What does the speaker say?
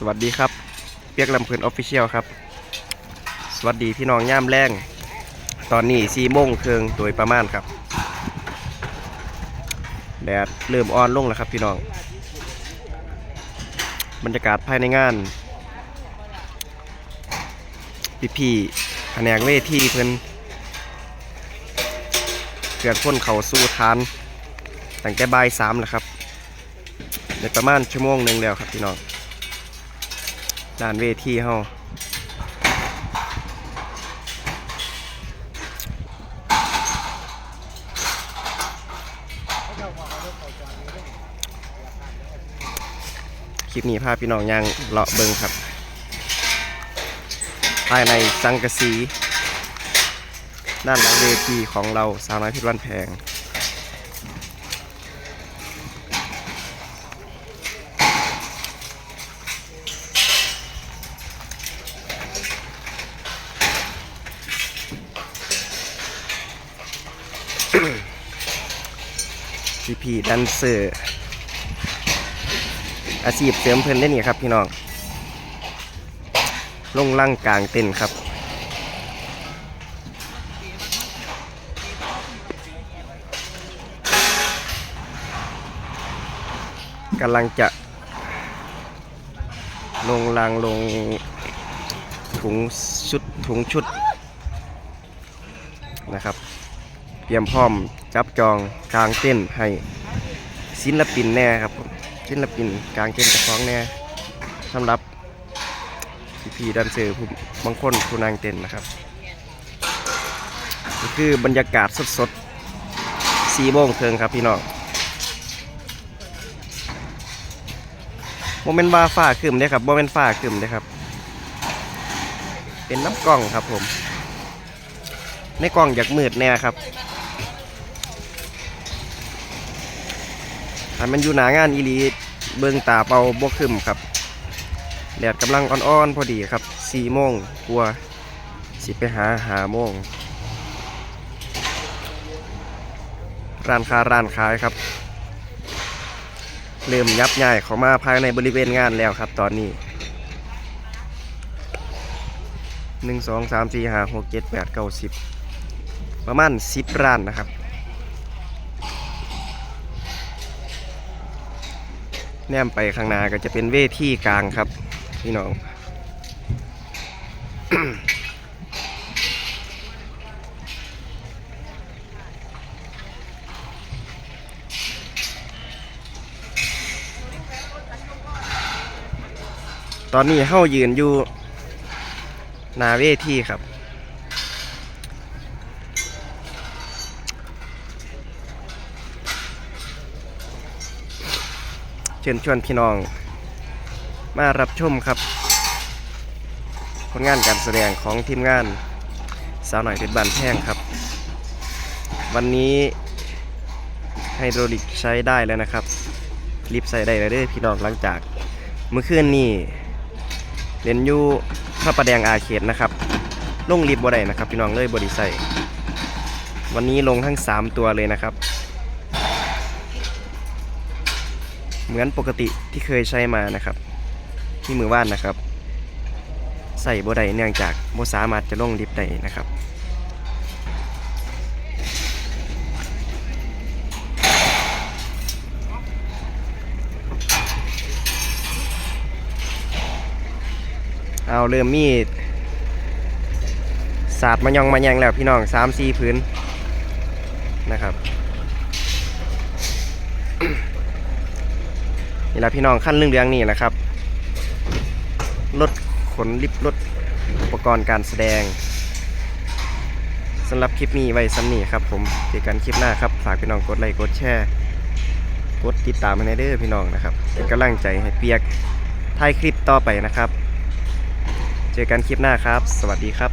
สวัสดีครับเปียกลำเพลินออฟฟิเชียลครับ สวัสดีพี่น้องย่ามแรงตอนนี้สี่โมงครึ่งโดยประมาณครับแดดเริ่มอ่อนลงแล้วครับพี่น้อง บรรยากาศภายในงานพี่พี่แผนกเวทีเพิ่นเกิดพ้นเขาสู้ทานตั้งแต่บ่ายสามแล้วครับในประมาณชั่วโมงหนึ่งแล้วครับพี่น้อง ด้านเวทีเฮาคลิปนี้พาพี่น้องยังเลาะเบิงครับ ภายในสังกะสี ด้านหลังเวทีของเราสาวน้อยเพิษวันแพง พี่พี่ดันเซอร์ อาชีพเสริมเพิ่นได้นี่ครับพี่น้องลงล่างกลางเต้นครับ กำลังจะ ลงรางลงถุงชุดถุงชุดนะครับ เตรียมพร้อมจับจองกลางเต้นให้ศิลปินแน่ครับผมศิลปินกลางเต้นกับฟ้องแน่สำหรับพี่พี่ๆดันเซอร์ผู้บางคนผู้นางเต้นนะครับนี่คือบรรยากาศสดๆสีโมงเทิงครับพี่น้องโมเมนต์ว่าฝ้าครึมเด้ครับโมเมนต์ฝ้าครึมเด้ครับ เป็นน้ำกล้องครับผม ในกล้องอยากมืดแน่ครับ ถ้ามันอยู่หนางานอีลีเบิ่งตาเป่าบวครึมครับแดดกำลังอ่อนๆพอดีครับสี่โมงกลัวสิไปหาหาโมงร้านค้าร้านขายครับ เริ่มยับย่ายเข้ามาภายในบริเวณงานแล้วครับตอนนี้หนึ่งสองสามสี่ห้าหกเจ็ดแปดเก้าสิบประมาณสิบร้านนะครับ แนมไปข้างหน้าก็จะเป็นเวทีกลางครับ พี่น้องตอนนี้เฮายืนอยู่นาเวทีครับ ชิญชวนพี่น้อง มารับชมครับ ผลงานการแสดงของทีมงาน สาวหน่อยเพชรบานแพงครับ วันนี้ไฮโดรลิกใช้ได้แล้วนะครับลิฟต์ใส่ได้แล้วด้อพี่น้องหลังจาก เมื่อคืนนี้เล่นอยู่พระประแดงอาเขตนะครับลงลิฟต์บ่ได้นะครับ พี่น้องเลยบไดิใส่วันนี้ลงทั้ง 3 ตัวเลยนะครับ เหมือนปกติที่เคยใช้มานะครับ ที่มือว่านนะครับ ใส่บ่ได้เนื่องจากบ่สามารถจะลงลิฟต์ได้นะครับเอาเริ่มมีศาสตร์มายองมายังแล้วพี่น้องสามสี่พื้นนะครับ นี่แหละพี่น้องขั้นเรื่องเรื่องนี่แหละครับรถขนลิฟต์รถอุปกรณ์การแสดงสำหรับคลิปนี้ไว้ซ้ำนี่ครับผมเจอกันคลิปหน้าครับฝากพี่น้องกดไลค์กดแชร์กดติดตามให้ในเด้อพี่น้องนะครับเป็นกำลังใจให้เปียกถ่ายคลิปต่อไปนะครับ เจอกันคลิปหน้าครับ สวัสดีครับ